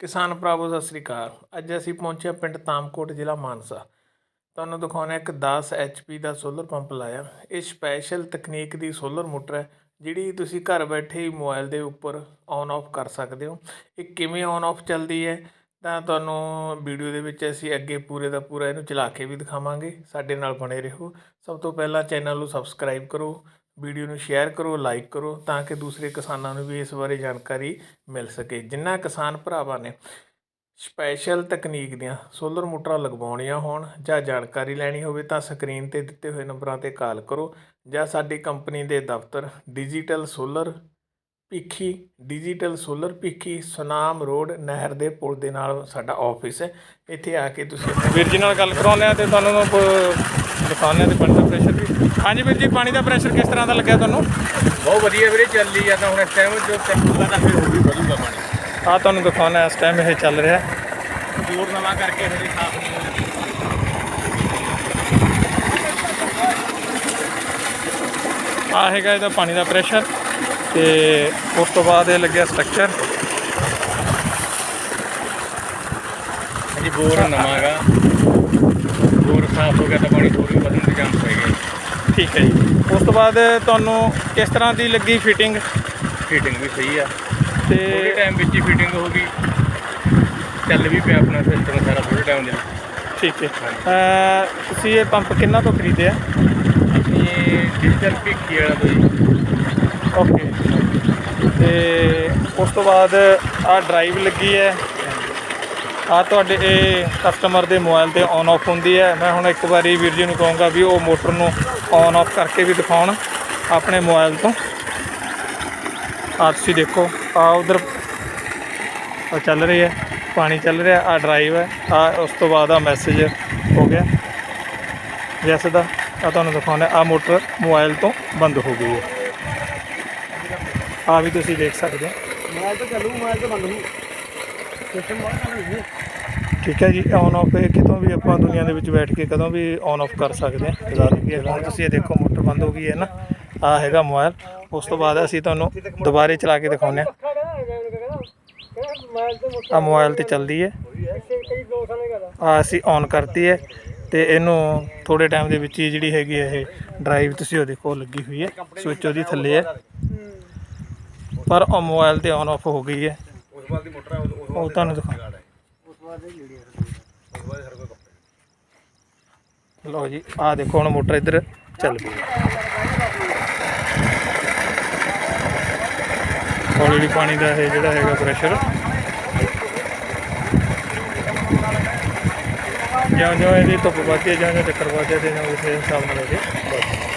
ਕਿਸਾਨ ਭਰਾਵੋ, ਸਤਿ ਸ੍ਰੀ ਅਕਾਲ। ਅੱਜ ਅਸੀਂ ਪਹੁੰਚੇ ਹਾਂ ਪਿੰਡ ਤਾਮਕੋਟ, ਜ਼ਿਲ੍ਹਾ ਮਾਨਸਾ। ਤੁਹਾਨੂੰ ਦਿਖਾਉਣਾ ਇੱਕ 10 ਐਚਪੀ ਦਾ ਸੋਲਰ ਪੰਪ ਲਾਇਆ। ਇਹ ਸਪੈਸ਼ਲ ਤਕਨੀਕ ਦੀ ਸੋਲਰ ਮੋਟਰ ਹੈ, ਜਿਹੜੀ ਤੁਸੀਂ ਘਰ ਬੈਠੇ ਹੀ ਮੋਬਾਈਲ ਦੇ ਉੱਪਰ ਔਨ ਆਫ ਕਰ ਸਕਦੇ ਹੋ। ਇਹ ਕਿਵੇਂ ਔਨ ਆਫ ਚੱਲਦੀ ਹੈ, ਤਾਂ ਤੁਹਾਨੂੰ ਵੀਡੀਓ ਦੇ ਵਿੱਚ ਅਸੀਂ ਅੱਗੇ ਪੂਰੇ ਦਾ ਪੂਰਾ ਇਹਨੂੰ ਚਲਾ ਕੇ ਵੀ ਦਿਖਾਵਾਂਗੇ। ਸਾਡੇ ਨਾਲ ਬਣੇ ਰਹੋ। ਸਭ ਤੋਂ ਪਹਿਲਾਂ ਚੈਨਲ ਨੂੰ ਸਬਸਕ੍ਰਾਈਬ ਕਰੋ ਵੀਡੀਓ ਨੂੰ ਸ਼ੇਅਰ ਕਰੋ ਲਾਈਕ ਕਰੋ ਤਾਂ ਕਿ ਦੂਸਰੇ ਕਿਸਾਨਾਂ ਨੂੰ ਵੀ ਇਸ ਬਾਰੇ ਜਾਣਕਾਰੀ ਮਿਲ ਸਕੇ। ਜਿਨ੍ਹਾਂ ਕਿਸਾਨ ਭਰਾਵਾਂ ਨੇ ਸਪੈਸ਼ਲ ਤਕਨੀਕ ਦੀਆਂ ਸੋਲਰ ਮੋਟਰਾਂ ਲਗਵਾਉਣੀਆਂ ਹੋਣ ਜਾਂ ਜਾਣਕਾਰੀ ਲੈਣੀ ਹੋਵੇ ਤਾਂ ਸਕਰੀਨ ਤੇ ਦਿੱਤੇ ਹੋਏ ਨੰਬਰਾਂ ਤੇ ਕਾਲ ਕਰੋ ਜਾਂ ਸਾਡੀ ਕੰਪਨੀ ਦੇ ਦਫ਼ਤਰ digital solar Bhikhi digital solar Bhikhi Sunam road ਨਹਿਰ ਦੇ ਪੁਲ ਦੇ ਨਾਲ ਸਾਡਾ ਆਫਿਸ ਹੈ। ਇੱਥੇ ਆ ਕੇ ਤੁਸੀਂ ਵੀਰ ਜੀ ਨਾਲ ਗੱਲ ਕਰਾਉਂਦੇ ਆ ਤੇ ਤੁਹਾਨੂੰ ਦਿਖਾਉਂਦੇ ਆ ਤੇ ਪਾਣੀ ਦਾ ਪ੍ਰੈਸ਼ਰ ਵੀ। ਹਾਂਜੀ ਵੀਰ ਜੀ ਪਾਣੀ ਦਾ ਪ੍ਰੈਸ਼ਰ ਕਿਸ ਤਰ੍ਹਾਂ ਦਾ ਲੱਗਿਆ ਤੁਹਾਨੂੰ? ਬਹੁਤ ਵਧੀਆ ਵੀਰੇ ਚੱਲੀ ਜਾਂਦਾ ਹੁਣ ਇਸ ਟਾਈਮ ਜੋ ਚੱਲੂਗਾ ਤਾਂ ਫਿਰ ਹੋਰ ਵੀ ਵਧੂਗਾ ਪਾਣੀ। ਆ ਤੁਹਾਨੂੰ ਦਿਖਾਉਣਾ ਇਸ ਟਾਈਮ ਇਹ ਚੱਲ ਰਿਹਾ। ਜੋਰ ਨਵਾਂ ਕਰਕੇ ਹਜੇ ਸਾਫ਼ ਨਹੀਂ ਹੋਇਆ ਆ ਹੈਗਾ ਇਹਦਾ ਪਾਣੀ ਦਾ ਪ੍ਰੈਸ਼ਰ ਤੇ ਉਸ ਤੋਂ ਬਾਅਦ ਇਹ ਲੱਗਿਆ ਸਟਰਕਚਰ ਹਾਂਜੀ ਬੋਰ ਨਵਾਂਗਾ। ਬੋਰ ਸਾਫ਼ ਹੋ ਗਿਆ ਤਾਂ ਪਾਣੀ ਵੀ ਵਧਣ ਦੇ ਚਾਂਸ ਹੈਗੇ ਠੀਕ ਹੈ ਜੀ। ਉਸ ਤੋਂ ਬਾਅਦ ਤੁਹਾਨੂੰ ਕਿਸ ਤਰ੍ਹਾਂ ਦੀ ਲੱਗੀ ਫਿਟਿੰਗ ਫਿਟਿੰਗ ਵੀ ਸਹੀ ਆ। ਤੇ ਥੋੜੇ ਟਾਈਮ ਵਿੱਚ ਹੀ ਫਿਟਿੰਗ ਹੋ ਗਈ। ਚੱਲ ਵੀ ਪਿਆ ਆਪਣਾ ਸਿਸਟਮ ਸਾਰਾ ਥੋੜੇ ਟਾਈਮ ਦੇ ਵਿੱਚ। ਠੀਕ ਹੈ। ਤੁਸੀਂ ਇਹ ਪੰਪ ਕਿੰਨਾ ਤੋਂ ਖਰੀਦਿਆ? ਇਹ ਡਿਜੀਟਲ ਭਿੱਖੀ ਵਾਲਾ ਤੋਂ ਜੀ। ਓਕੇ। ਤੇ ਉਸ ਤੋਂ ਬਾਅਦ ਆ ਡਰਾਈਵ ਲੱਗੀ ਹੈ। ਆ ਤੁਹਾਡੇ ਇਹ ਕਸਟਮਰ ਦੇ ਮੋਬਾਈਲ ਤੇ ਔਨ ਆਫ ਹੁੰਦੀ ਹੈ। ਮੈਂ ਹੁਣ ਇੱਕ ਵਾਰੀ ਵੀਰ ਜੀ ਨੂੰ ਕਹੂੰਗਾ ਵੀ ਉਹ ਮੋਟਰ ਨੂੰ ਔਨ ਆਫ ਕਰਕੇ ਵੀ ਦਿਖਾਉਣ ਆਪਣੇ ਮੋਬਾਈਲ ਤੋਂ। ਆ ਤੁਸੀਂ ਦੇਖੋ ਆ ਉਧਰ ਚੱਲ ਰਹੀ ਹੈ, ਪਾਣੀ ਚੱਲ ਰਿਹਾ ਆ ਡਰਾਈਵ ਹੈ ਆ ਉਸ ਤੋਂ ਬਾਅਦ ਆ ਮੈਸੇਜ ਹੋ ਗਿਆ। ਜੈਸੇ ਦਾ ਆ ਤੁਹਾਨੂੰ ਦਿਖਾਉਣਾ ਆ ਮੋਟਰ ਮੋਬਾਈਲ ਤੋਂ ਬੰਦ ਹੋ ਗਈ ਹੈ। ਆ ਵੀ ਤੁਸੀਂ ਦੇਖ ਸਕਦੇ ਹੋ। ਮੋਬਾਈਲ ਤੋਂ ਚੱਲੂ ਮੋਬਾਈਲ ਤੋਂ ਬੰਦ ਹੋ ਸਿਸਟਮ ਬਹੁਤ ਚੱਲ ਠੀਕ ਹੈ ਜੀ ਔਨ ਆਫ ਇਹ ਕਿਤੋਂ ਵੀ ਆਪਾਂ ਦੁਨੀਆ ਦੇ ਵਿੱਚ ਬੈਠ ਕੇ ਕਦੋਂ ਵੀ ਔਨ ਆਫ ਕਰ ਸਕਦੇ ਹਾਂ। ਲਈਏ ਹੁਣ ਤੁਸੀਂ ਇਹ ਦੇਖੋ ਮੋਟਰ ਬੰਦ ਹੋ ਗਈ ਹੈ ਨਾ। ਆ ਹੈਗਾ ਮੋਬਾਈਲ। ਉਸ ਤੋਂ ਬਾਅਦ ਅਸੀਂ ਤੁਹਾਨੂੰ ਦੁਬਾਰੇ ਚਲਾ ਕੇ ਦਿਖਾਉਂਦੇ ਹਾਂ। ਆ ਮੋਬਾਈਲ ਤੇ ਚੱਲਦੀ ਹੈ। ਆ ਅਸੀਂ ਔਨ ਕਰਤੀ ਹੈ ਤੇ ਇਹਨੂੰ ਥੋੜੇ ਟਾਈਮ ਦੇ ਵਿੱਚ ਹੀ ਜਿਹੜੀ ਹੈਗੀ ਇਹ ਡਰਾਈਵ ਤੁਸੀਂ ਉਹ ਦੇਖੋ ਲੱਗੀ ਹੋਈ ਹੈ। ਸਵਿਚ ਉਹਦੀ ਥੱਲੇ ਹੈ। ਪਰ ਉਹ ਮੋਬਾਈਲ ਤੇ ਔਨ ਆਫ ਹੋ ਗਈ ਹੈ। ਉਸ ਵਾਰ ਦੀ ਮੋਟਰ ਆ ਉਸ ਉਹ ਤੁਹਾਨੂੰ ਦਿਖਾ। ਉਸ ਵਾਰ ਦੀ ਜਿਹੜੀ ਉਸ ਵਾਰ ਹਰ ਕੋਈ ਕੱਪੜੇ ਲਓ ਜੀ, ਆਹ ਦੇਖੋ ਹੁਣ ਮੋਟਰ ਇੱਧਰ ਚੱਲ ਪਈ ਹੌਲੀ ਹੌਲੀ ਪਾਣੀ ਦਾ ਇਹ ਜਿਹੜਾ ਹੈਗਾ ਪ੍ਰੈਸ਼ਰ ਜਿਉਂ ਜਿਉਂ ਇਹਦੀ ਧੁੱਪ ਵੱਧਦੀ ਹੈ ਜਿਉਂ ਜਿਉਂ ਚੱਕਰ ਵੱਧਦੇ ਤੇ ਜਿਉਂ ਉਸੇ ਹਿਸਾਬ ਨਾਲ ਇਹਦੇ ਵੱਧਦੇ